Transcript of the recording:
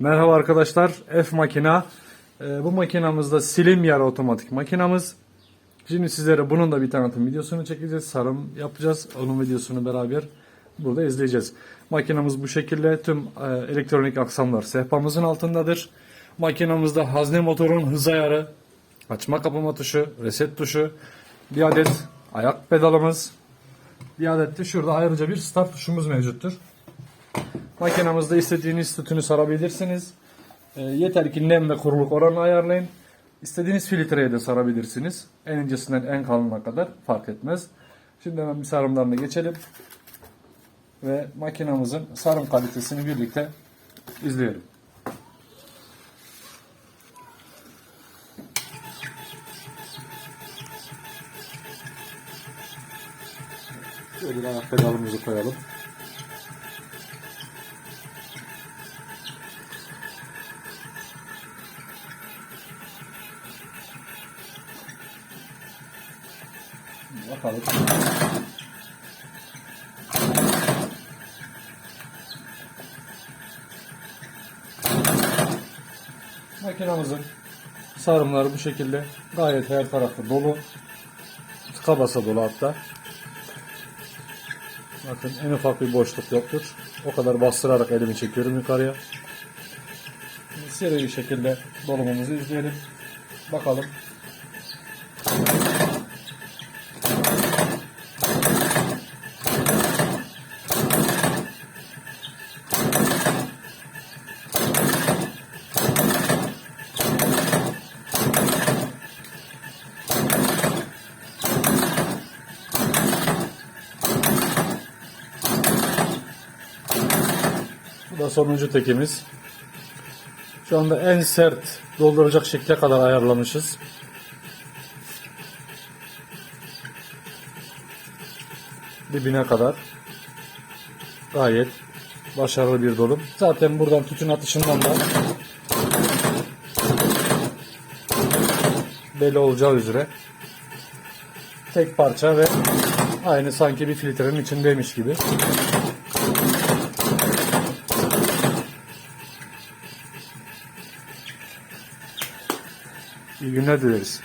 Merhaba arkadaşlar, F makina. Ee, bu makinamızda silim yarı otomatik makinamız. Şimdi sizlere bunun da bir tanıtım videosunu çekeceğiz. Sarım yapacağız. Onun videosunu beraber burada izleyeceğiz. Makinamız bu şekilde. Tüm e, elektronik aksamlar sehpamızın altındadır. Makinamızda hazne motorun hız ayarı, açma kapama tuşu, reset tuşu, bir adet ayak pedalımız, bir adet de şurada ayrıca bir start tuşumuz mevcuttur. Makinamızda istediğiniz sütünü sarabilirsiniz. E, yeter ki nem ve kuruluk oranını ayarlayın. İstediğiniz filtreye de sarabilirsiniz. En incesinden en kalınına kadar fark etmez. Şimdi hemen bir sarımlarına geçelim. Ve makinamızın sarım kalitesini birlikte izleyelim. Şöyle bir ayak pedalımızı koyalım. Bakalım. Makinamızın sarımları bu şekilde gayet her tarafı dolu. Tıka basa dolu hatta. Bakın en ufak bir boşluk yoktur. O kadar bastırarak elimi çekiyorum yukarıya. Seri bir şekilde dolumumuzu izleyelim. Bakalım da sonuncu tekimiz. Şu anda en sert dolduracak şekle kadar ayarlamışız. Dibine kadar. Gayet başarılı bir dolum. Zaten buradan tütün atışından da belli olacağı üzere tek parça ve aynı sanki bir filtrenin içindeymiş gibi. You know this.